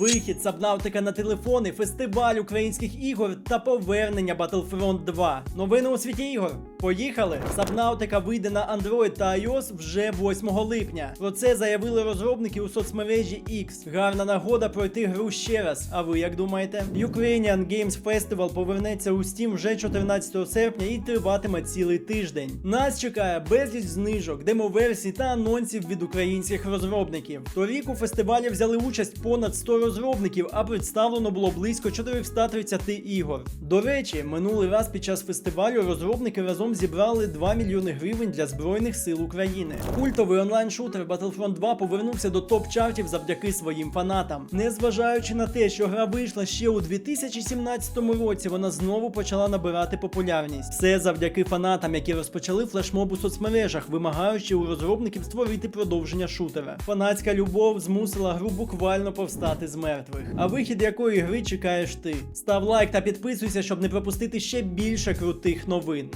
вихід Сабнавтика на телефони, фестиваль українських ігор та повернення Battlefront 2. Новини у світі ігор. Поїхали! Сабнавтика вийде на Android та iOS вже 8 липня. Про це заявили розробники у соцмережі X. Гарна нагода пройти гру ще раз. А ви як думаєте? Ukrainian Games Festival повернеться у Steam вже 14 серпня і триватиме цілий тиждень. Нас чекає безліч знижок, демоверсій та анонсів від українських розробників. Торік у фестивалі взяли участь понад 100 розробників, а представлено було близько 430 ігор. До речі, минулий раз під час фестивалю розробники разом зібрали 2 мільйони гривень для Збройних сил України. Культовий онлайн-шутер Battlefront 2 повернувся до топ-чартів завдяки своїм фанатам. Незважаючи на те, що гра вийшла ще у 2017 році, вона знову почала набирати популярність. Все завдяки фанатам, які розпочали флешмоб у соцмережах, вимагаючи у розробників створити продовження шутера. Фанатська любов змусила гру буквально повстати з мертвих. А вихід якої гри чекаєш ти? Став лайк та підписуйся, щоб не пропустити ще більше крутих новин.